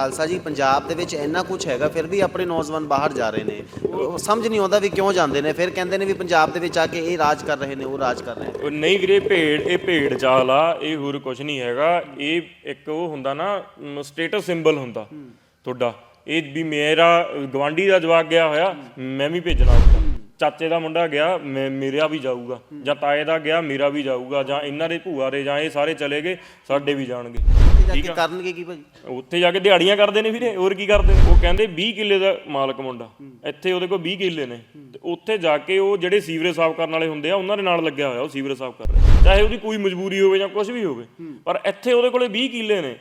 ਖਾਲਸਾ ਜੀ ਪੰਜਾਬ ਦੇ ਵਿੱਚ ਇੰਨਾ ਕੁਝ ਹੈਗਾ ਫਿਰ ਵੀ ਆਪਣੇ ਨੌਜਵਾਨ ਬਾਹਰ ਜਾ ਰਹੇ ਨੇ। ਉਹ ਸਮਝ ਨਹੀਂ ਆਉਂਦਾ ਵੀ ਕਿਉਂ ਜਾਂਦੇ ਨੇ। ਫਿਰ ਕਹਿੰਦੇ ਨੇ ਵੀ ਪੰਜਾਬ ਦੇ ਵਿੱਚ ਆ ਕੇ ਇਹ ਰਾਜ ਕਰ ਰਹੇ ਨੇ ਉਹ ਰਾਜ ਕਰ ਰਹੇ ਨੇ। ਨਹੀਂ ਵੀਰੇ ਭੇਡ ਇਹ ਭੇਡ ਚਾਲ ਆ ਇਹ ਹੋਰ ਕੁਝ ਨਹੀਂ ਹੈਗਾ। ਇਹ ਇੱਕ ਉਹ ਹੁੰਦਾ ਨਾ ਸਟੇਟਸ ਸਿੰਬਲ ਹੁੰਦਾ ਤੁਹਾਡਾ। ਇਹ ਵੀ ਮੇਰਾ ਗਵਾਂਢੀ ਦਾ ਜਵਾਕ ਗਿਆ ਹੋਇਆ ਮੈਂ ਵੀ ਭੇਜਣਾ ਹੁੰਦਾ ਚਾਚੇ ਦਾ ਮੁੰਡਾ ਗਿਆ ਮੇਰਾ ਵੀ ਜਾਊਗਾ। ਜਾਂ ਤਾਏ ਦਾ ਗਿਆ ਮੇਰਾ ਵੀ ਜਾਊਗਾ। ਜਾਂ ਇਹਨਾਂ ਦੇ ਭੂਆ ਦੇ ਜਾਂ ਇਹ ਸਾਰੇ ਚਲੇ ਗਏ ਸਾਡੇ ਵੀ ਜਾਣਗੇ। ਜਾ ਕੇ ਕਰਨਗੇ ਕੀ ਭਾਜੀ? ਉੱਥੇ ਜਾ ਕੇ ਦਿਹਾੜੀਆਂ ਕਰਦੇ ਨੇ ਵੀਰੇ ਹੋਰ ਕੀ ਕਰਦੇ? ਨੇ? ਉਹ ਕਹਿੰਦੇ 20 ਕਿੱਲੇ ਦਾ ਮਾਲਕ ਮੁੰਡਾ। ਇੱਥੇ ਉਹਦੇ ਕੋਲ 20 ਕਿੱਲੇ ਨੇ। ਤੇ ਉੱਥੇ ਜਾ ਕੇ ਉਹ ਜਿਹੜੇ ਸੀਵਰੇਜ ਸਾਫ਼ ਕਰਨ ਵਾਲੇ ਹੁੰਦੇ ਆ ਉਹਨਾਂ ਦੇ ਨਾਲ ਲੱਗਿਆ ਹੋਇਆ ਉਹ ਸੀਵਰੇਜ ਸਾਫ਼ ਕਰ ਰਿਹਾ। ਚਾਹੇ ਉਹਦੀ ਕੋਈ ਮਜਬੂਰੀ ਹੋਵੇ ਜਾਂ ਕੁਝ ਵੀ ਹੋਵੇ। ਪਰ ਇੱਥੇ ਉਹਦੇ ਕੋਲੇ 20 ਕਿੱਲੇ ਨੇ।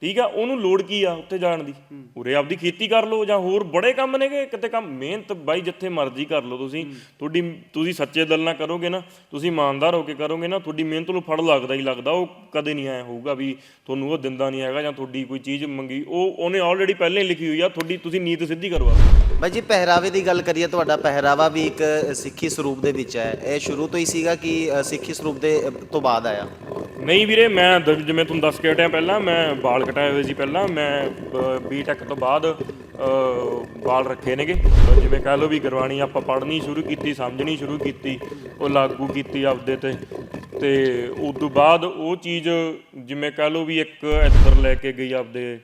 ਠੀਕ ਆ ਉਹਨੂੰ ਲੋੜ ਕੀ ਆ ਉੱਥੇ ਜਾਣ ਦੀ? ਉਰੇ ਆਪਦੀ ਖੇਤੀ ਕਰ ਲਓ ਜਾਂ ਹੋਰ ਬੜੇ ਕੰਮ ਨੇਗੇ ਕਿਤੇ ਕੰਮ ਮਿਹਨਤ ਬਾਈ ਜਿੱਥੇ ਮਰਜ਼ੀ ਕਰ ਲਓ ਤੁਸੀਂ। ਤੁਹਾਡੀ ਤੁਸੀਂ ਸੱਚੇ ਦਿਲ ਨਾਲ ਕਰੋਗੇ ਨਾ ਤੁਸੀਂ ਇਮਾਨਦਾਰ ਹੋ ਕੇ ਕਰੋਗੇ ਨਾ ਤੁਹਾਡੀ ਮਿਹਨਤ ਨੂੰ ਫੜ ਲੱਗਦਾ ਹੀ ਲੱਗਦਾ। ਉਹ ਕਦੇ ਨਹੀਂ ਆਇਆ ਹੋਊਗਾ ਵੀ ਤੁਹਾਨੂੰ ਉਹ ਦਿੰਦਾ ਨਹੀਂ ਹੈਗਾ ਜਾਂ ਤੁਹਾਡੀ ਕੋਈ ਚੀਜ਼ ਮੰਗੀ। ਉਹ ਉਹਨੇ ਆਲਰੇਡੀ ਪਹਿਲਾਂ ਹੀ ਲਿਖੀ ਹੋਈ ਆ ਤੁਹਾਡੀ ਤੁਸੀਂ ਨੀਤ ਸਿੱਧੀ ਕਰੋ ਆਪਣੀ। ਬਾਈ ਜੀ ਪਹਿਰਾਵੇ ਦੀ ਗੱਲ ਕਰੀਏ ਤੁਹਾਡਾ ਪਹਿਰਾਵਾ ਵੀ ਇੱਕ ਸਿੱਖੀ ਸਰੂਪ ਦੇ ਵਿੱਚ ਹੈ। ਇਹ ਸ਼ੁਰੂ ਤੋਂ ਹੀ ਸੀਗਾ ਕਿ ਸਿੱਖੀ ਸਰੂਪ ਦੇ ਤੋਂ ਬਾਅਦ ਆਇਆ। ਨਹੀਂ ਵੀਰੇ ਮੈਂ ਦ- ਜਿਵੇਂ ਤੁਹਾਨੂੰ ਦੱਸ ਕੇ ਹਟਿਆ ਪਹਿਲਾਂ ਮੈਂ ਵਾਲ ਕਟਾਏ ਹੋਏ ਸੀ ਪਹਿਲਾਂ ਮੈਂ ਬੀਟੈਕ ਤੋਂ ਬਾਅਦ ਅ, ਵਾਲ ਰੱਖੇ ਨੇਗੇ। ਅ, ਜਿਵੇਂ ਕਹਿ ਲਓ ਵੀ ਗੁਰਬਾਣੀ ਆਪਾਂ ਪੜ੍ਹਨੀ ਸ਼ੁਰੂ ਕੀਤੀ ਸਮਝਣੀ ਸ਼ੁਰੂ ਕੀਤੀ ਉਹ ਲਾਗੂ ਕੀਤੀ ਆਪਦੇ ਤੇ। ਤੇ ਉਸ ਤੋਂ ਬਾਅਦ ਉਹ ਚੀਜ਼ ਜਿਵੇਂ ਕਹਿ ਲਓ ਵੀ ਇੱਕ ਇੱਧਰ ਲੈ ਕੇ ਗਈ ਆਪਦੇ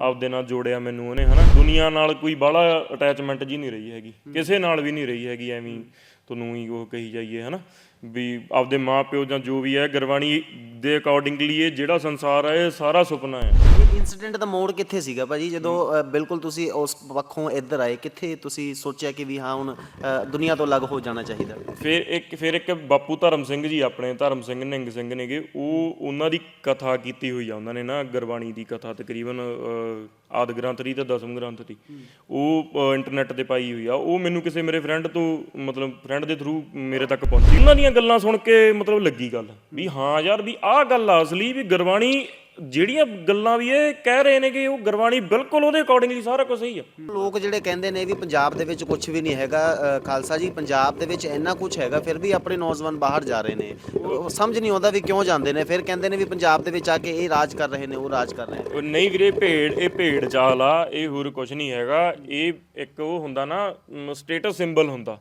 ਆਪਦੇ ਨਾਲ ਜੋੜਿਆ ਮੈਨੂੰ ਉਹਨੇ ਹਨਾ। ਦੁਨੀਆ ਨਾਲ ਕੋਈ ਬਾਹਲਾ ਅਟੈਚਮੈਂਟ ਜੀ ਨਹੀਂ ਰਹੀ ਹੈਗੀ। ਕਿਸੇ ਨਾਲ ਵੀ ਨਹੀਂ ਰਹੀ ਹੈਗੀ ਐਵੇਂ ਹੀ ਤੁਹਾਨੂੰ ਹੀ ਉਹ ਕਹੀ ਜਾਈਏ ਹਨਾ। ਵੀ ਆਪਦੇ ਮਾਪਿਓ ਜਾਂ ਜੋ ਵੀ ਹੈ ਗੁਰਬਾਣੀ ਦੇ ਅਕੋਰਡਿੰਗਲੀ ਇਹ ਜਿਹੜਾ ਸੰਸਾਰ ਹੈ ਇਹ ਸਾਰਾ ਸੁਪਨਾ ਹੈ। ਇਹ ਇਨਸੀਡੈਂਟ ਦਾ ਮੋੜ ਕਿੱਥੇ ਸੀਗਾ ਭਾਜੀ? ਜਦੋਂ ਅ, ਬਿਲਕੁਲ ਤੁਸੀਂ ਉਸ ਪੱਖੋਂ ਇੱਧਰ ਆਏ ਕਿੱਥੇ ਤੁਸੀਂ ਸੋਚਿਆ ਕਿ ਵੀ ਹਾਂ ਹੁਣ ਅ, ਦੁਨੀਆ ਤੋਂ ਅਲੱਗ ਹੋ ਜਾਣਾ ਚਾਹੀਦਾ? ਫਿਰ ਇੱਕ ਫਿਰ ਇੱਕ ਬਾਪੂ ਧਰਮ ਸਿੰਘ ਜੀ ਆਪਣੇ ਧਰਮ ਸਿੰਘ ਨਿੰਗ ਸਿੰਘ ਨੇਗੇ ਉਹ ਉਹਨਾਂ ਦੀ ਕਥਾ ਕੀਤੀ ਹੋਈ ਆ ਉਹਨਾਂ ਨੇ ਨਾ ਗੁਰਬਾਣੀ ਦੀ ਕਥਾ ਤਕਰੀਬਨ ਅਹ, ਆਦਿ ਗ੍ਰੰਥ ਦੀ ਤੇ ਦਸਮ ਗ੍ਰੰਥ ਦੀ। ਉਹ ਇੰਟਰਨੈਟ ਤੇ ਪਾਈ ਹੋਈ ਆ। ਉਹ ਮੈਨੂੰ ਕਿਸੇ ਮੇਰੇ ਫਰੈਂਡ ਤੋਂ ਮਤਲਬ ਫਰੈਂਡ ਦੇ ਥਰੂ ਮੇਰੇ ਤੱਕ ਪਹੁੰਚੀ। ਉਹਨਾਂ ਦੀਆਂ ਗੱਲਾਂ ਸੁਣ ਕੇ ਮਤਲਬ ਲੱਗੀ ਗੱਲ ਵੀ ਹਾਂ ਯਾਰ ਵੀ ਆਹ ਗੱਲ ਆ ਅਸਲੀ ਵੀ ਗੁਰਬਾਣੀ ਜਿਹੜੀਆਂ ਗੱਲਾਂ ਵੀ ਇਹ ਕਹਿ ਰਹੇ ਨੇ ਕਿ ਉਹ ਗੁਰਬਾਣੀ ਬਿਲਕੁਲ ਉਹਦੇ ਅਕੋਰਡਿੰਗਲੀ ਸਾਰਾ ਕੁਝ ਸਹੀ ਆ। ਲੋਕ ਜਿਹੜੇ ਕਹਿੰਦੇ ਨੇ ਵੀ ਪੰਜਾਬ ਦੇ ਵਿੱਚ ਕੁਝ ਵੀ ਨਹੀਂ ਹੈਗਾ ਖਾਲਸਾ ਜੀ ਪੰਜਾਬ ਦੇ ਵਿੱਚ ਇੰਨਾ ਕੁਝ ਹੈਗਾ ਫਿਰ ਵੀ ਆਪਣੇ ਨੌਜਵਾਨ ਬਾਹਰ ਜਾ ਰਹੇ ਨੇ। ਸਮਝ ਨਹੀਂ ਆਉਂਦਾ ਵੀ ਕਿਉਂ ਜਾਂਦੇ ਨੇ ਫਿਰ ਕਹਿੰਦੇ ਨੇ ਵੀ ਪੰਜਾਬ ਦੇ ਵਿੱਚ ਆ ਕੇ ਇਹ ਰਾਜ ਕਰ ਰਹੇ ਨੇ ਉਹ ਰਾਜ ਕਰ ਰਹੇ ਨੇ। ਨਹੀਂ ਵੀਰੇ ਭੇਡ ਇਹ ਭੇਡ ਚਾਲ ਆ ਇਹ ਹੋਰ ਕੁਝ ਨਹੀਂ ਹੈਗਾ ਇਹ ਇੱਕ ਉਹ ਹੁੰਦਾ ਨਾ ਸਟੇਟਸ ਸਿੰਬਲ ਹੁੰਦਾ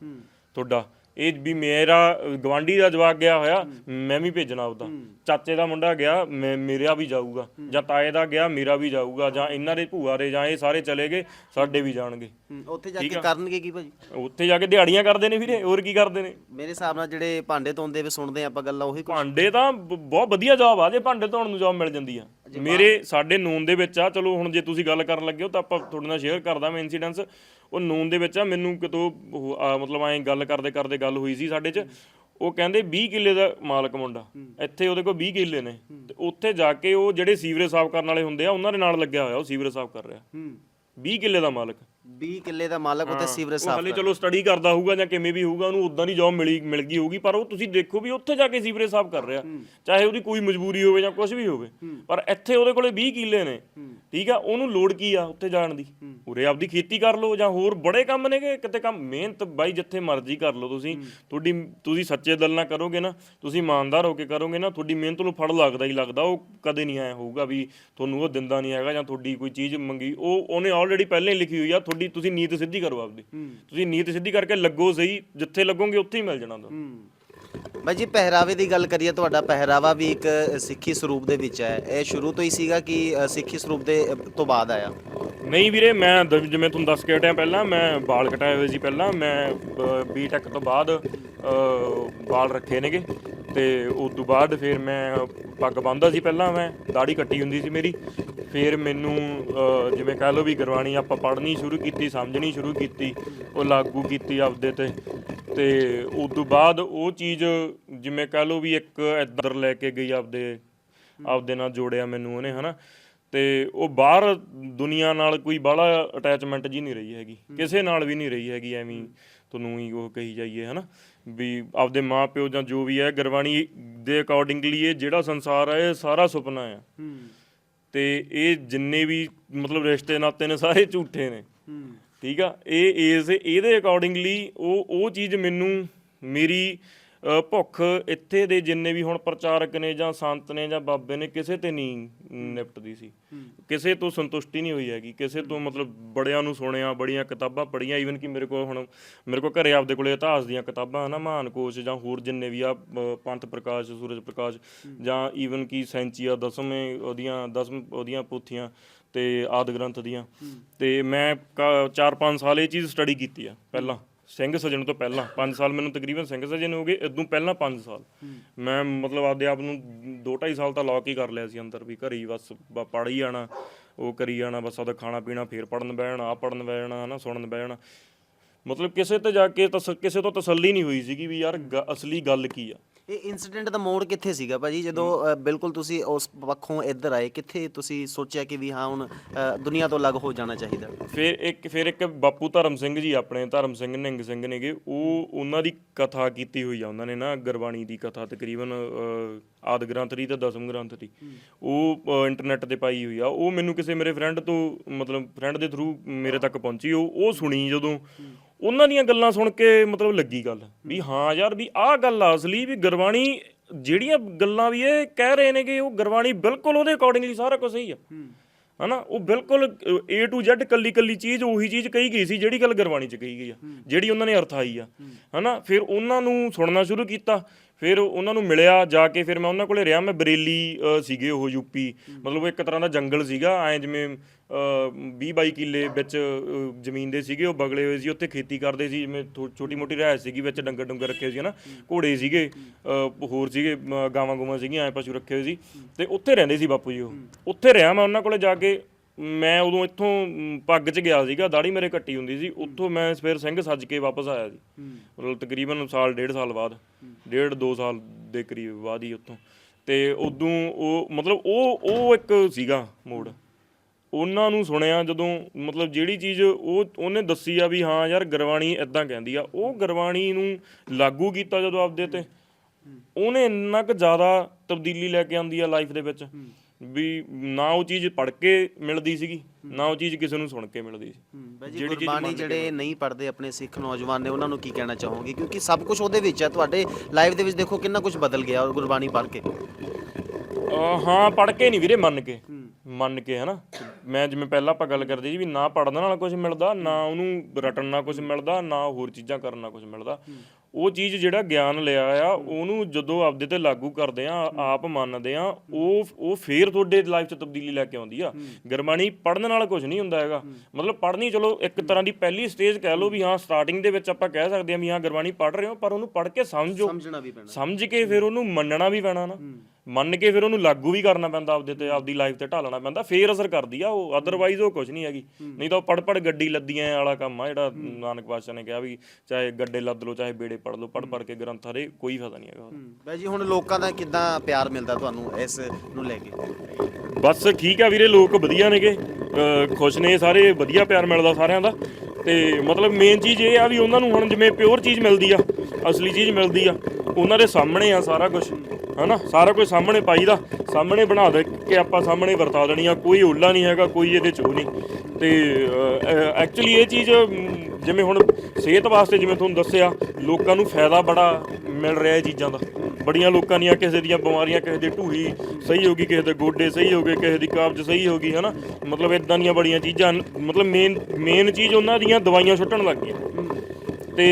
ਤੁਹਾਡਾ। ਇਹ ਵੀ ਮੇਰਾ ਗਵਾਂਢੀ ਦਾ ਜਵਾਕ ਗਿਆ ਹੋਇਆ ਮੈਂ ਵੀ ਭੇਜਣਾ ਉਹਦਾ। ਚਾਚੇ ਦਾ ਮੁੰਡਾ ਗਿਆ ਮੈਂ ਮੇਰਾ ਵੀ ਜਾਊਗਾ। ਜਾਂ ਤਾਏ ਦਾ ਗਿਆ ਮੇਰਾ ਵੀ ਜਾਊਗਾ। ਜਾਂ ਇਹਨਾਂ ਦੇ ਭੂਆ ਦੇ ਜਾਂ ਇਹ ਸਾਰੇ ਚਲੇ ਗਏ ਸਾਡੇ ਵੀ ਜਾਣਗੇ। ਹੂੰ, ਉੱਥੇ ਜਾ ਕੇ ਕਰਨਗੇ ਕੀ ਭਾਜੀ? ਉੱਥੇ ਜਾ ਕੇ ਦਿਹਾੜੀਆਂ ਕਰਦੇ ਨੇ ਵੀਰੇ ਹੋਰ ਕੀ ਕਰਦੇ ਨੇ? ਮੇਰੇ ਹਿਸਾਬ ਨਾਲ ਜਿਹੜੇ ਭਾਂਡੇ ਧੋਂਦੇ ਵੇ ਸੁਣਦੇ ਆਪਾਂ ਗੱਲਾਂ ਉਹੀ। ਭਾਂਡੇ ਤਾਂ ਬ- ਬਹੁਤ ਵਧੀਆ ਜੌਬ ਆ ਜੇ ਭਾਂਡੇ ਧੋਣ ਨੂੰ ਜੌਬ ਮਿਲ ਜਾਂਦੀ ਆ। ਮੇਰੇ ਸਾਡੇ ਨੂਨ ਦੇ ਵਿੱਚ ਆ ਚਲੋ ਹੁਣ ਜੇ ਤੁਸੀਂ ਗੱਲ ਕਰਨ ਲੱਗੇ ਹੋ ਤਾਂ ਆਪਾਂ ਤੁਹਾਡੇ ਨਾਲ ਸ਼ੇਅਰ ਕਰਦਾ ਮੈਂ ਇਨਸੀਡੈਂਸ ਉਹ ਨੂਨ ਦੇ ਵਿੱਚ ਆ ਮੈਨੂੰ ਕਿਤੋਂ ਉਹ, ਆ, ਮਤਲਬ ਐਂ ਗੱਲ ਕਰਦੇ ਕਰਦੇ ਗੱਲ ਹੋਈ ਸੀ ਸਾਡੇ 'ਚ। ਉਹ ਕਹਿੰਦੇ 20 ਕਿੱਲੇ ਦਾ ਮਾਲਕ ਮੁੰਡਾ। ਇੱਥੇ ਉਹਦੇ ਕੋਲ 20 ਕਿੱਲੇ ਨੇ। ਤੇ ਉੱਥੇ ਜਾ ਕੇ ਉਹ ਜਿਹੜੇ ਸੀਵਰੇਜ ਸਾਫ਼ ਕਰਨ ਵਾਲੇ ਹੁੰਦੇ ਆ ਉਹਨਾਂ ਦੇ ਨਾਲ ਲੱਗਿਆ ਹੋਇਆ ਉਹ ਸੀਵਰੇਜ ਸਾਫ਼ ਕਰ ਰਿਹਾ। ਹੂੰ। 20 ਕਿੱਲੇ ਦਾ ਮਾਲਕ। 20 ਕਿੱਲੇ ਦਾ ਮਾਲਕ ਉੱਥੇ ਸੀਵਰੇਜ ਉਹ ਸਾਫ਼ ਹਾਲੇ ਚਲੋ ਸਟੱਡੀ ਕਰਦਾ ਹੋਊਗਾ ਜਾਂ ਕਿਵੇਂ ਵੀ ਹੋਊਗਾ ਉਹਨੂੰ ਉਦਾਂ ਦੀ ਜੌਬ ਮਿਲੀ ਮਿਲ ਗਈ ਹੋਊਗੀ ਪਰ ਉਹ ਤੁਸੀਂ ਦੇਖੋ ਵੀ ਉੱਥੇ ਜਾ ਕੇ ਸੀਵਰੇਜ ਸਾਫ਼ ਕਰ ਰਿਹਾ। ਚਾਹੇ ਉਹਦੀ ਕੋਈ ਮਜਬੂਰੀ ਹੋਵੇ ਜਾਂ ਕੁਝ ਵੀ ਹੋਵੇ। ਪਰ ਇੱਥੇ ਉਹਦੇ ਕੋਲੇ 20 ਕਿੱਲੇ ਨੇ। ਠੀਕ ਆ ਉਹਨੂੰ ਲੋੜ ਕੀ ਆ ਉੱਥੇ ਜਾਣ ਦੀ? ਉਰੇ ਆਪਦੀ ਖੇਤੀ ਕਰ ਲਓ ਜਾਂ ਹੋਰ ਬੜੇ ਕੰਮ ਨੇਗੇ ਕਿਤੇ ਕੰਮ ਮਿਹਨਤ ਬਾਈ ਜਿੱਥੇ ਮਰਜ਼ੀ ਕਰ ਲਓ ਤੁਸੀਂ। ਤੁਹਾਡੀ ਤੁਸੀਂ ਸੱਚੇ ਦਿਲ ਨਾਲ ਕਰੋਗੇ ਨਾ ਤੁਸੀਂ ਇਮਾਨਦਾਰ ਹੋ ਕੇ ਕਰੋਗੇ ਨਾ ਤੁਹਾਡੀ ਮਿਹਨਤ ਨੂੰ ਫੜ ਲੱਗਦਾ ਹੀ ਲੱਗਦਾ ਉਹ ਕਦੇ ਨਹੀਂ ਆਇਆ ਹੋਊਗਾ ਵੀ ਤੁਹਾਨੂੰ ਉਹ ਦਿੰਦਾ ਨਹੀਂ ਹੈਗਾ ਜਾਂ ਤੁਹਾਡੀ ਕੋਈ ਚੀਜ਼ ਮੰਗੀ ਉਹ ਉਹਨੇ ਆਲਰੇਡੀ ਪਹਿਲਾਂ ਹੀ ਲਿਖੀ ਹੋਈ ਆ ਤੁਹਾਡੀ ਤੁਸੀਂ ਨੀਤ ਸਿੱਧੀ ਕਰੋ ਆਪਦੀ। ਤੁਸੀਂ ਨੀਤ ਸਿੱਧੀ ਕਰਕੇ ਲੱਗੋ ਸਹੀ ਜਿੱਥੇ ਲੱਗੋਗੇ ਉੱਥੇ ਹੀ ਮਿਲ ਜਾਣਾ ਤੁਹਾਨੂੰ। ਬਾਈ ਜੀ ਪਹਿਰਾਵੇ ਦੀ ਗੱਲ ਕਰੀਏ ਤੁਹਾਡਾ ਪਹਿਰਾਵਾ ਵੀ ਇੱਕ ਸਿੱਖੀ ਸਰੂਪ ਦੇ ਵਿੱਚ ਹੈ। ਇਹ ਸ਼ੁਰੂ ਤੋਂ ਹੀ ਸੀਗਾ ਕਿ ਸਿੱਖੀ ਸਰੂਪ ਦੇ ਤੋਂ ਬਾਅਦ ਆਇਆ? ਨਹੀਂ ਵੀਰੇ ਮੈਂ ਦ- ਜਿਵੇਂ ਤੁਹਾਨੂੰ ਦੱਸ ਕੇ ਹਟਿਆ ਪਹਿਲਾਂ ਮੈਂ ਵਾਲ ਕਟਾਏ ਹੋਏ ਸੀ ਪਹਿਲਾਂ ਮੈਂ ਬੀਟੈਕ ਤੋਂ ਬਾਅਦ ਅ, ਵਾਲ ਰੱਖੇ ਨੇਗੇ। ਤੇ ਉਸ ਤੋਂ ਬਾਅਦ ਫਿਰ ਮੈਂ ਪੱਗ ਬੰਨਦਾ ਸੀ ਪਹਿਲਾਂ ਮੈਂ ਦਾੜੀ ਕੱਟੀ ਹੁੰਦੀ ਸੀ ਮੇਰੀ। ਫਿਰ ਮੈਨੂੰ ਅ, ਜਿਵੇਂ ਕਹਿ ਲਓ ਵੀ ਗੁਰਬਾਣੀ ਆਪਾਂ ਪੜ੍ਹਨੀ ਸ਼ੁਰੂ ਕੀਤੀ ਸਮਝਣੀ ਸ਼ੁਰੂ ਕੀਤੀ ਉਹ ਲਾਗੂ ਕੀਤੀ ਆਪਦੇ ਤੇ। ਤੇ ਉਸ ਤੋਂ ਬਾਅਦ ਉਹ ਚੀਜ਼ ਜਿਵੇਂ ਕਹਿ ਲਓ ਵੀ ਇੱਕ ਇੱਧਰ ਲੈ ਕੇ ਗਈ ਆਪਦੇ ਆਪਦੇ ਨਾਲ ਜੋੜਿਆ ਮੈਨੂੰ ਉਹਨੇ ਹਨਾ? ਤੇ ਉਹ ਬਾਹਰ ਦੁਨੀਆ ਨਾਲ ਕੋਈ ਬਾਹਲਾ ਅਟੈਚਮੈਂਟ ਜੀ ਨਹੀਂ ਰਹੀ ਹੈਗੀ। ਕਿਸੇ ਨਾਲ ਵੀ ਨਹੀਂ ਰਹੀ ਹੈਗੀ ਐਵੇਂ ਤੁਹਾਨੂੰ ਹੀ ਉਹ ਕਹੀ ਜਾਈਏ ਹਨਾ? ਵੀ ਆਪਦੇ ਮਾਪਿਓ ਜਾਂ ਜੋ ਵੀ ਹੈ ਗੁਰਬਾਣੀ ਦੇ ਅਕੋਰਡਿੰਗਲੀ ਇਹ ਜਿਹੜਾ ਸੰਸਾਰ ਹੈ ਇਹ ਸਾਰਾ ਸੁਪਨਾ ਆ। ਤੇ ਇਹ ਜਿੰਨੇ ਵੀ ਮਤਲਬ ਰਿਸ਼ਤੇ ਨਾਤੇ ਨੇ ਸਾਰੇ ਝੂਠੇ ਨੇ। ਠੀਕ ਆ? ਇਹ ਇਸ ਇਹਦੇ ਅਕੋਰਡਿੰਗਲੀ ਉਹ ਉਹ ਚੀਜ਼ ਮੈਨੂੰ ਮੇਰੀ ਭੁੱਖ ਇੱਥੇ ਦੇ ਜਿੰਨੇ ਵੀ ਹੁਣ ਪ੍ਰਚਾਰਕ ਨੇ ਜਾਂ ਸੰਤ ਨੇ ਜਾਂ ਬਾਬੇ ਨੇ ਕਿਸੇ ਤੇ ਨਹੀਂ ਨਿਪਟਦੀ ਸੀ। ਕਿਸੇ ਤੋਂ ਸੰਤੁਸ਼ਟੀ ਨਹੀਂ ਹੋਈ ਹੈਗੀ। ਕਿਸੇ ਤੋਂ ਮਤਲਬ ਬੜਿਆਂ ਨੂੰ ਸੁਣਿਆ ਬੜੀਆਂ ਕਿਤਾਬਾਂ ਪੜ੍ਹੀਆਂ ਈਵਨ ਕਿ ਮੇਰੇ ਕੋਲ ਹੁਣ ਮੇਰੇ ਕੋਲ ਘਰੇ ਆਪਦੇ ਕੋਲੇ ਇਤਿਹਾਸ ਦੀਆਂ ਕਿਤਾਬਾਂ ਹਨਾ ਮਹਾਨ ਕੋਸ਼ ਜਾਂ ਹੋਰ ਜਿੰਨੇ ਵੀ ਆ ਪੰਥ ਪ੍ਰਕਾਸ਼ ਸੂਰਜ ਪ੍ਰਕਾਸ਼ ਜਾਂ ਈਵਨ ਕਿ ਸੈਂਚੀਆ ਦਸਵੇਂ ਉਹਦੀਆਂ ਦਸਮ ਉਹਦੀਆਂ ਪੋਥੀਆਂ ਤੇ ਆਦ ਗ੍ਰੰਥ ਦੀਆਂ। ਤੇ ਮੈਂ 4-5 ਸਾਲ ਇਹ ਚੀਜ਼ ਸਟੱਡੀ ਕੀਤੀ ਆ, ਪਹਿਲਾਂ। ਸਿੰਘ ਸਜਣ ਤੋਂ ਪਹਿਲਾਂ। 5 ਸਾਲ ਮੈਨੂੰ ਤਕਰੀਬਨ ਸਿੰਘ ਸਜਣ ਹੋ ਗਏ, ਇਦੋਂ ਪਹਿਲਾਂ 5 ਸਾਲ। ਮੈਂ ਮਤਲਬ ਆਪਦੇ ਆਪ ਨੂੰ 2-2.5 ਸਾਲ ਤਾਂ ਲੌਕ ਹੀ ਕਰ ਲਿਆ ਸੀ ਅੰਦਰ ਵੀ ਘਰੇ ਹੀ ਬਸ ਪੜ੍ਹ ਹੀ ਜਾਣਾ, ਉਹ ਕਰੀ ਜਾਣਾ, ਬਸ ਉਹਦਾ ਖਾਣਾ ਪੀਣਾ, ਫੇਰ ਪੜਨ ਬਹਿ ਜਾਣਾ ਆ ਪੜਨ ਬਹਿ ਜਾਣਾ ਹਨਾ, ਸੁਣਨ ਬਹਿ ਜਾਣਾ ਮਤਲਬ ਕਿਸੇ ਤੇ ਜਾ ਕੇ ਤਸ, ਕਿਸੇ ਤੋਂ ਤਸੱਲੀ ਨਹੀਂ ਹੋਈ ਸੀਗੀ ਵੀ ਯਾਰ ਗ- ਅਸਲੀ ਗੱਲ ਕੀ ਆ। ਇਹ ਇਨਸੀਡੈਂਟ ਦਾ ਮੋੜ ਕਿੱਥੇ ਸੀਗਾ ਭਾਜੀ? ਜਦੋਂ ਅ, ਬਿਲਕੁਲ ਤੁਸੀਂ ਉਸ ਪੱਖੋਂ ਇੱਧਰ ਆਏ ਕਿੱਥੇ ਤੁਸੀਂ ਸੋਚਿਆ ਕਿ ਵੀ ਹਾਂ ਹੁਣ ਅ, ਦੁਨੀਆ ਤੋਂ ਅਲੱਗ ਹੋ ਜਾਣਾ ਚਾਹੀਦਾ? ਫਿਰ ਇੱਕ ਫਿਰ ਇੱਕ ਬਾਪੂ ਧਰਮ ਸਿੰਘ ਜੀ ਆਪਣੇ ਧਰਮ ਸਿੰਘ ਨਿੰਗ ਸਿੰਘ ਨੇਗੇ ਉਹ ਉਹਨਾਂ ਦੀ ਕਥਾ ਕੀਤੀ ਹੋਈ ਆ ਉਹਨਾਂ ਨੇ ਨਾ ਗੁਰਬਾਣੀ ਦੀ ਕਥਾ ਤਕਰੀਬਨ ਅਹ, ਆਦਿ ਗ੍ਰੰਥ ਦੀ ਤੇ ਦਸਮ ਗ੍ਰੰਥ ਦੀ। ਉਹ ਇੰਟਰਨੈਟ ਤੇ ਪਾਈ ਹੋਈ ਆ। ਉਹ ਮੈਨੂੰ ਕਿਸੇ ਮੇਰੇ ਫਰੈਂਡ ਤੋਂ ਮਤਲਬ ਫਰੈਂਡ ਦੇ ਥਰੂ ਮੇਰੇ ਤੱਕ ਪਹੁੰਚੀ ਉਹ ਉਹ ਸੁਣੀ ਜਦੋਂ। ਉਹਨਾਂ ਦੀਆਂ ਗੱਲਾਂ ਸੁਣ ਕੇ ਮਤਲਬ ਲੱਗੀ ਗੱਲ ਵੀ ਹਾਂ। ਯਾਰ ਵੀ ਆਹ ਗੱਲ ਆ ਅਸਲੀ ਵੀ ਗੁਰਬਾਣੀ ਜਿਹੜੀਆਂ ਗੱਲਾਂ ਵੀ ਇਹ ਕਹਿ ਰਹੇ ਨੇਗੇ ਉਹ ਗੁਰਬਾਣੀ ਬਿਲਕੁਲ ਉਹਦੇ ਅਕੋਰਡਿੰਗਲੀ ਸਾਰਾ ਕੁਝ ਸਹੀ ਆ। ਹਨਾ? ਉਹ ਬਿਲਕੁਲ A to Z ਕੱਲੀ ਕੱਲੀ ਚੀਜ਼ ਉਹੀ ਚੀਜ਼ ਕਹੀ ਗਈ ਸੀ ਜਿਹੜੀ ਗੱਲ ਗੁਰਬਾਣੀ ਚ ਕਹੀ ਗਈ ਆ ਜਿਹੜੀ ਉਹਨਾਂ ਨੇ ਅਰਥਾਈ ਆ। ਹਨਾ? ਫਿਰ ਉਹਨਾਂ ਨੂੰ ਸੁਣਨਾ ਸ਼ੁਰੂ ਕੀਤਾ ਫਿਰ ਉਹਨਾਂ ਨੂੰ ਮਿਲਿਆ ਜਾ ਕੇ ਫਿਰ ਮੈਂ ਉਹਨਾਂ ਕੋਲੇ ਰਿਹਾ ਮੈਂ ਬਰੇਲੀ ਸੀਗੇ ਉਹ ਯੂਪੀ ਮਤਲਬ ਇੱਕ ਤਰ੍ਹਾਂ ਦਾ ਜੰਗਲ ਸੀਗਾ ਐ ਜਿਵੇਂ 20 22 ਕਿੱਲੇ ਵਿੱਚ ਜ਼ਮੀਨ ਦੇ ਸੀਗੇ, ਉਹ ਬਗਲੇ ਹੋਏ ਸੀ, ਉੱਥੇ ਖੇਤੀ ਕਰਦੇ ਸੀ, ਜਿਵੇਂ ਛੋਟੀ ਮੋਟੀ ਰਹਿ ਸੀਗੀ ਵਿੱਚ, ਡੰਗਰ ਡੰਗਰ ਰੱਖੇ ਸੀ, ਹਨਾ? ਘੋੜੇ ਸੀਗੇ ਹੋਰ ਸੀਗੇ ਗਾਵਾਂ ਗੂਵਾਂ ਸੀਗੀਆਂ, ਐ ਪਸ਼ੂ ਰੱਖੇ ਹੋਏ ਸੀ। ਤੇ ਉੱਥੇ ਰਹਿੰਦੇ ਸੀ ਬਾਪੂ ਜੀ ਉਹ। ਉੱਥੇ ਰਿਹਾ ਮੈਂ ਉਹਨਾਂ ਕੋਲੇ ਜਾ ਕੇ, ਮੈਂ ਉਦੋਂ ਇੱਥੋਂ ਪੱਗ 'ਚ ਗਿਆ ਸੀਗਾ ਦਾੜੀ ਮੇਰੇ ਕੱਟੀ ਹੁੰਦੀ ਸੀ, ਉੱਥੋਂ ਮੈਂ ਫਿਰ ਸਿੰਘ ਸੱਜ ਕੇ ਵਾਪਸ ਆਇਆ ਸੀ। ਮਤਲਬ ਤਕਰੀਬਨ ਸਾਲ, ਡੇਢ ਸਾਲ ਬਾਅਦ, ਡੇਢ ਦੋ ਸਾਲ ਦੇ ਕਰੀਬ ਬਾਅਦ ਹੀ ਉੱਥੋਂ। ਤੇ ਉਦੋਂ ਉਹ, ਮਤਲਬ ਉਹ ਉਹ ਇੱਕ ਸੀਗਾ ਮੋੜ। ਉਹਨਾਂ ਨੂੰ ਸੁਣਿਆ ਜਦੋਂ ਮਤਲਬ ਜਿਹੜੀ ਚੀਜ਼ ਉਹ ਉਹਨੇ ਦੱਸੀ ਆ ਵੀ ਹਾਂ ਯਾਰ ਗੁਰਬਾਣੀ ਇਦਾਂ ਕਹਿੰਦੀ ਆ ਉਹ ਗੁਰਬਾਣੀ ਨੂੰ ਲਾਗੂ ਕੀਤਾ ਜਦੋਂ ਆਪਦੇ ਤੇ। ਉਹਨੇ ਇੰਨਾ ਕੁ ਜ਼ਿਆਦਾ ਤਬਦੀਲੀ ਲੈ ਕੇ ਆਂਦੀ ਆ ਲਾਈਫ ਦੇ ਵਿੱਚ ਵੀ ਨਾ ਉਹ ਚੀਜ਼ ਪੜ੍ਹ ਕੇ ਮਿਲਦੀ ਸੀਗੀ ਨਾ ਉਹ ਚੀਜ਼ ਕਿਸੇ ਨੂੰ ਸੁਣ ਕੇ ਮਿਲਦੀ ਸੀ। ਬਾਈ ਜੀ ਗੁਰਬਾਣੀ ਜਿਹੜੇ ਨਹੀਂ ਪੜ੍ਹਦੇ ਆਪਣੇ ਸਿੱਖ ਨੌਜਵਾਨ ਨੇ ਉਹਨਾਂ ਨੂੰ ਕੀ ਕਹਿਣਾ ਚਾਹੋਗੇ? ਕਿਉਂਕਿ ਸਭ ਕੁਝ ਉਹਦੇ ਵਿੱਚ ਹੈ ਤੁਹਾਡੇ ਲਾਈਫ ਦੇ ਵਿੱਚ ਦੇਖੋ ਕਿੰਨਾ ਕੁਝ ਬਦਲ ਗਿਆ ਗੁਰਬਾਣੀ ਪੜ੍ਹ ਕੇ। ਹਾਂ ਪੜ੍ਹ ਕੇ ਨਹੀਂ ਵੀਰੇ ਮੰਨ ਕੇ। ਮੰਨ ਕੇ ਹਨਾ? ਮੈਂ ਜਿਵੇਂ ਪਹਿਲਾਂ ਆਪਾਂ ਗੱਲ ਕਰਦੇ ਸੀ ਵੀ ਨਾ ਪੜਨ ਨਾਲ ਕੁਝ ਮਿਲਦਾ ਨਾ ਉਹਨੂੰ ਰਟਣ ਨਾਲ ਕੁਝ ਮਿਲਦਾ ਨਾ ਹੋਰ ਚੀਜ਼ਾਂ ਕਰਨ ਨਾਲ ਕੁਝ ਮਿਲਦਾ। ਉਹ ਚੀਜ਼ ਜਿਹੜਾ ਗਿਆਨ ਲਿਆ ਆ ਉਹਨੂੰ ਜਦੋਂ ਆਪਦੇ ਤੇ ਲਾਗੂ ਕਰਦੇ ਆ ਆਪ ਮੰਨਦੇ ਆ ਉਹ ਉਹ ਫੇਰ ਤੁਹਾਡੇ ਲਾਈਫ 'ਚ ਤਬਦੀਲੀ ਲੈ ਕੇ ਆਉਂਦੀ ਆ। ਗੁਰਬਾਣੀ ਪੜਨ ਨਾਲ ਕੁਝ ਨਹੀਂ ਹੁੰਦਾ ਹੈਗਾ। ਮਤਲਬ ਪੜ੍ਹਨੀ ਚਲੋ ਇੱਕ ਤਰ੍ਹਾਂ ਦੀ ਪਹਿਲੀ ਸਟੇਜ ਕਹਿ ਲਓ ਵੀ ਹਾਂ ਸਟਾਰਟਿੰਗ ਦੇ ਵਿੱਚ ਆਪਾਂ ਕਹਿ ਸਕਦੇ ਆ ਵੀ ਹਾਂ ਗੁਰਬਾਣੀ ਪੜ੍ਹ ਰਹੇ ਹੋ ਪਰ ਉਹਨੂੰ ਪੜ੍ਹ ਕੇ ਸਮਝੋ। ਸਮਝਣਾ ਵੀ ਪੈਣਾ। ਸਮਝ ਕੇ ਫਿਰ ਉਹਨੂੰ ਮੰਨਣਾ ਵੀ ਪੈਣਾ ਨਾ। ਮੰਨ ਕੇ ਫਿਰ ਉਹਨੂੰ ਲਾਗੂ ਵੀ ਕਰਨਾ ਪੈਂਦਾ ਆਪਦੇ ਤੇ ਆਪਦੀ ਲਾਈਫ ਤੇ ਢਾਲਣਾ ਪੈਂਦਾ ਫੇਰ ਅਸਰ ਕਰਦੀ ਆ ਉਹ ਅਦਰਵਾਈਜ਼ ਉਹ ਕੁਝ ਨਹੀਂ ਹੈਗੀ। ਨਹੀਂ ਤਾਂ ਉਹ ਪੜ ਪੜ ਗੱਡੀ ਲੱਦੀਆਂ ਵਾਲਾ ਕੰਮ ਆ ਜਿਹੜਾ ਨਾਨਕ ਪਾਤਸ਼ਾਹ ਨੇ ਕਿਹਾ ਵੀ ਚਾਹੇ ਗੱਡੇ ਲੱਦ ਲਓ ਚਾਹੇ ਬੇੜੇ ਪੜ ਲਓ ਪੜ ਪੜ ਕੇ ਗ੍ਰੰਥ ਹਰੇ ਕੋਈ ਫਾਇਦਾ ਨਹੀਂ ਹੈਗਾ। ਬਾਈ ਜੀ ਹੁਣ ਲੋਕਾਂ ਦਾ ਕਿਦਾਂ ਪਿਆਰ ਮਿਲਦਾ ਤੁਹਾਨੂੰ ਇਸ ਨੂੰ ਲੈ ਕੇ? ਬਸ ਠੀਕ ਆ ਵੀਰੇ ਲੋਕ ਵਧੀਆ ਨੇਗੇ। ਖੁਸ਼ ਨੇ ਸਾਰੇ ਵਧੀਆ ਪਿਆਰ ਮਿਲਦਾ ਸਾਰਿਆਂ ਦਾ। ਤੇ ਮਤਲਬ ਮੇਨ ਚੀਜ਼ ਇਹ ਆ ਵੀ ਉਹਨਾਂ ਨੂੰ ਹੁਣ ਜਿਵੇਂ ਪਿਓਰ ਚੀਜ਼ ਮਿਲਦੀ ਆ ਅਸਲੀ ਚੀਜ਼ ਮਿਲਦੀ ਆ ਉਹਨਾਂ ਦੇ ਸਾਹਮਣੇ ਆ ਸਾਰਾ ਕੁਝ ਹਨਾ? ਸਾਰਾ ਕੁਝ ਸਾਹਮਣੇ ਪਾਈਦਾ। ਸਾਹਮਣੇ ਬਣਾ ਦੇ ਕੇ ਆਪਾਂ ਸਾਹਮਣੇ ਵਰਤਾ ਦੇਣੀ ਆ। ਕੋਈ ਓਲਾ ਨਹੀਂ ਹੈਗਾ, ਕੋਈ ਇਹਦੇ ਚ ਉਹ ਨਹੀਂ। ਤੇ ਐਕਚੁਅਲੀ ਇਹ ਚੀਜ਼ ਜਿਵੇਂ ਹੁਣ ਸਿਹਤ ਵਾਸਤੇ ਜਿਵੇਂ ਤੁਹਾਨੂੰ ਦੱਸਿਆ, ਲੋਕਾਂ ਨੂੰ ਫਾਇਦਾ ਬੜਾ ਮਿਲ ਰਿਹਾ ਇਹ ਚੀਜ਼ਾਂ ਦਾ। ਬੜੀਆਂ ਲੋਕਾਂ ਦੀਆਂ, ਕਿਸੇ ਦੀਆਂ ਬਿਮਾਰੀਆਂ, ਕਿਸੇ ਦੀ ਢੂਹੀ ਸਹੀ ਹੋ ਗਈ, ਕਿਸੇ ਦੇ ਗੋਡੇ ਸਹੀ ਹੋ ਗਏ, ਕਿਸੇ ਦੀ ਕਾਬਜ ਸਹੀ ਹੋ ਗਈ, ਹਨਾ? ਮਤਲਬ ਇਦਾਂ ਦੀਆਂ ਬੜੀਆਂ ਚੀਜ਼ਾਂ, ਮਤਲਬ ਮੇਨ ਮੇਨ ਚੀਜ਼ ਉਹਨਾਂ ਦੀਆਂ ਦਵਾਈਆਂ ਛੁੱਟਣ ਲੱਗ ਗਈਆਂ। ਤੇ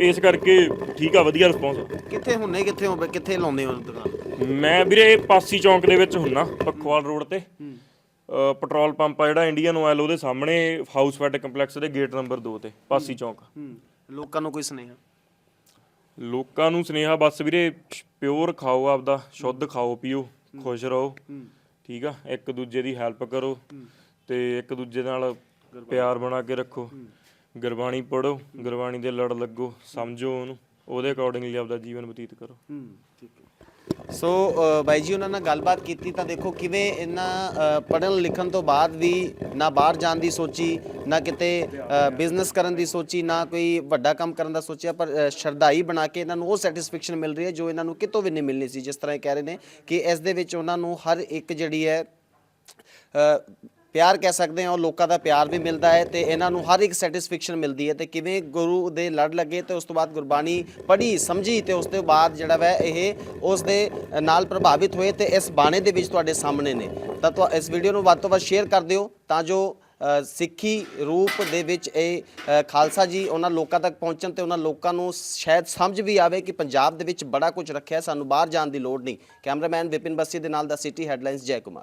ਇਸ ਕਰਕੇ ਠੀਕ ਆ ਵਧੀਆ ਰਿਸਪੌਂਸ ਕਿੱਥੇ ਹੁੰਨੇ ਕਿੱਥੇ ਹੋ ਕਿੱਥੇ ਲਾਉਂਦੇ ਹੋ ਦੁਕਾਨ? ਮੈਂ ਵੀਰੇ ਪਾਸੀ ਚੌਂਕ ਦੇ ਵਿੱਚ ਹੁੰਨਾ ਪਖਵਾਲ ਰੋਡ ਤੇ। ਅ, ਪੈਟਰੋਲ ਪੰਪ ਆ ਜਿਹੜਾ ਇੰਡੀਅਨ ਆਇਲ ਉਹਦੇ ਸਾਹਮਣੇ ਹਾਊਸ ਫੈਟ ਕੰਪਲੈਕਸ ਦੇ ਗੇਟ ਨੰਬਰ 2 ਤੇ ਪਾਸੀ ਚੌਂਕ। ਹੂੰ ਲੋਕਾਂ ਨੂੰ ਕੋਈ ਸੁਨੇਹਾ? ਲੋਕਾਂ ਨੂੰ ਸੁਨੇਹਾ ਬਸ ਵੀਰੇ ਪਿਓਰ ਖਾਓ ਆਪਦਾ ਸ਼ੁੱਧ ਖਾਓ ਪੀਓ ਖੁਸ਼ ਰਹੋ। ਠੀਕ ਆ ਇੱਕ ਦੂਜੇ ਦੀ ਹੈਲਪ ਕਰੋ ਤੇ ਇੱਕ ਦੂਜੇ ਨਾਲ ਪਿਆਰ ਬਣਾ ਕੇ ਰੱਖੋ। ਗੁਰਬਾਣੀ ਪੜੋ ਗੁਰਬਾਣੀ ਦੇ ਲੜ ਲੱਗੋ ਸਮਝੋ ਉਹਨੂੰ ਉਹਦੇ ਅਕੋਰਡਿੰਗਲੀ ਆਪਦਾ ਜੀਵਨ ਬਤੀਤ ਕਰੋ। ਹੂੰ ਠੀਕ ਹੈ। ਸੋ ਬਾਈ ਜੀ ਉਹਨਾਂ ਨਾਲ ਗੱਲਬਾਤ ਕੀਤੀ ਤਾਂ ਦੇਖੋ ਕਿਵੇਂ ਇਹਨਾਂ ਪੜਨ ਲਿਖਣ ਤੋਂ ਬਾਅਦ ਵੀ ਨਾ ਬਾਹਰ ਜਾਣ ਦੀ ਸੋਚੀ ਨਾ ਕਿਤੇ ਬਿਜ਼ਨਸ ਕਰਨ ਦੀ ਸੋਚੀ ਨਾ ਕੋਈ ਵੱਡਾ ਕੰਮ ਕਰਨ ਦਾ ਸੋਚਿਆ ਪਰ ਸ਼ਰਧਾਈ ਬਣਾ ਕੇ ਇਹਨਾਂ ਨੂੰ ਉਹ ਸੈਟੀਸਫੈਕਸ਼ਨ ਮਿਲ ਰਹੀ ਹੈ ਜੋ ਇਹਨਾਂ ਨੂੰ ਕਿਤੋਂ ਵੀ ਨਹੀਂ ਮਿਲਣੀ ਸੀ ਜਿਸ ਤਰ੍ਹਾਂ ਇਹ ਕਹਿ ਰਹੇ ਨੇ ਕਿ ਇਸ ਦੇ ਵਿੱਚ ਉਹਨਾਂ ਨੂੰ ਹਰ ਇੱਕ ਜਿਹੜੀ ਹੈ ਪਿਆਰ ਕਹਿ ਸਕਦੇ ਹਾਂ, ਉਹ ਲੋਕਾਂ ਦਾ ਪਿਆਰ ਵੀ ਮਿਲਦਾ ਹੈ ਤੇ ਇਹਨਾਂ ਨੂੰ ਹਰ ਇੱਕ ਸੈਟੀਸਫੈਕਸ਼ਨ ਮਿਲਦੀ ਹੈ ਤੇ ਕਿਵੇਂ ਗੁਰੂ ਦੇ ਲੜ ਲੱਗੇ ਤੇ ਉਸ ਤੋਂ ਬਾਅਦ ਗੁਰਬਾਣੀ ਪੜ੍ਹੀ, ਸਮਝੀ ਤੇ ਉਸ ਤੋਂ ਬਾਅਦ ਜਿਹੜਾ ਵੈ ਇਹ ਉਸ ਦੇ ਨਾਲ ਪ੍ਰਭਾਵਿਤ ਹੋਏ ਤੇ ਇਸ ਬਾਣੇ ਦੇ ਵਿੱਚ ਤੁਹਾਡੇ ਸਾਹਮਣੇ ਨੇ। ਤਾਂ ਤੁਹਾ- ਇਸ ਵੀਡੀਓ ਨੂੰ ਵੱਧ ਤੋਂ ਵੱਧ ਸ਼ੇਅਰ ਕਰ ਦਿਓ ਤਾਂ ਜੋ ਸਿੱਖੀ ਰੂਪ ਦੇ ਵਿੱਚ ਇਹ ਖਾਲਸਾ ਜੀ ਉਹਨਾਂ ਲੋਕਾਂ ਤੱਕ ਪਹੁੰਚਣ ਤੇ ਉਹਨਾਂ ਲੋਕਾਂ ਨੂੰ ਸ਼ਾਇਦ ਸਮਝ ਵੀ ਆਵੇ ਕਿ ਪੰਜਾਬ ਦੇ ਵਿੱਚ ਬੜਾ ਕੁਝ ਰੱਖਿਆ, ਸਾਨੂੰ ਬਾਹਰ ਜਾਣ ਦੀ ਲੋੜ ਨਹੀਂ। ਕੈਮਰਾਮੈਨ ਵਿਪਿਨ ਬੱਸੀ ਦੇ ਨਾਲ ਦਾ ਸਿਟੀ ਹੈਡਲਾਈਨਸ ਜੈ ਕੁਮਾਰ।